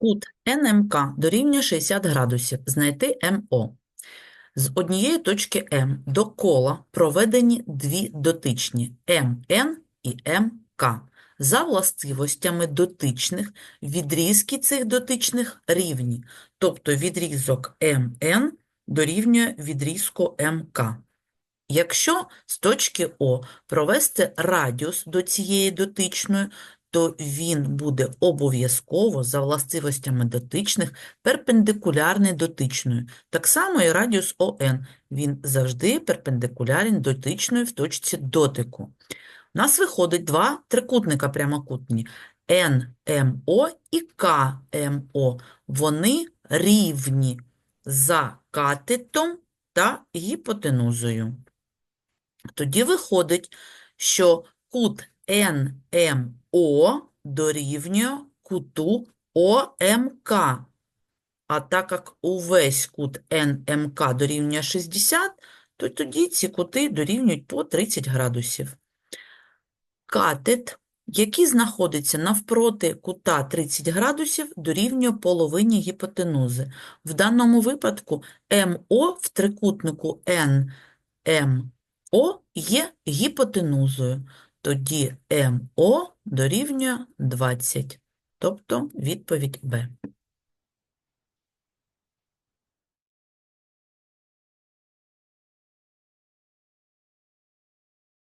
Кут НМК дорівнює 60 градусів. Знайти МО. З однієї точки М до кола проведені дві дотичні МН і МК. За властивостями дотичних відрізки цих дотичних рівні, тобто відрізок МН дорівнює відрізку МК. Якщо з точки О провести радіус до цієї дотичної, то він буде обов'язково за властивостями дотичних перпендикулярний дотичною. Так само і радіус ОН, він завжди перпендикулярний дотичної в точці дотику. У нас виходить два трикутника прямокутні НМО і КМО. Вони рівні за катетом та гіпотенузою. Тоді виходить, що кут НМО дорівнює куту ОМК. А так як увесь кут НМК дорівнює 60, то тоді ці кути дорівнюють по 30 градусів. Катет, який знаходиться навпроти кута 30 градусів, дорівнює половині гіпотенузи. В даному випадку МО в трикутнику НМО є гіпотенузою. Тоді МО дорівнює 20, тобто відповідь Б.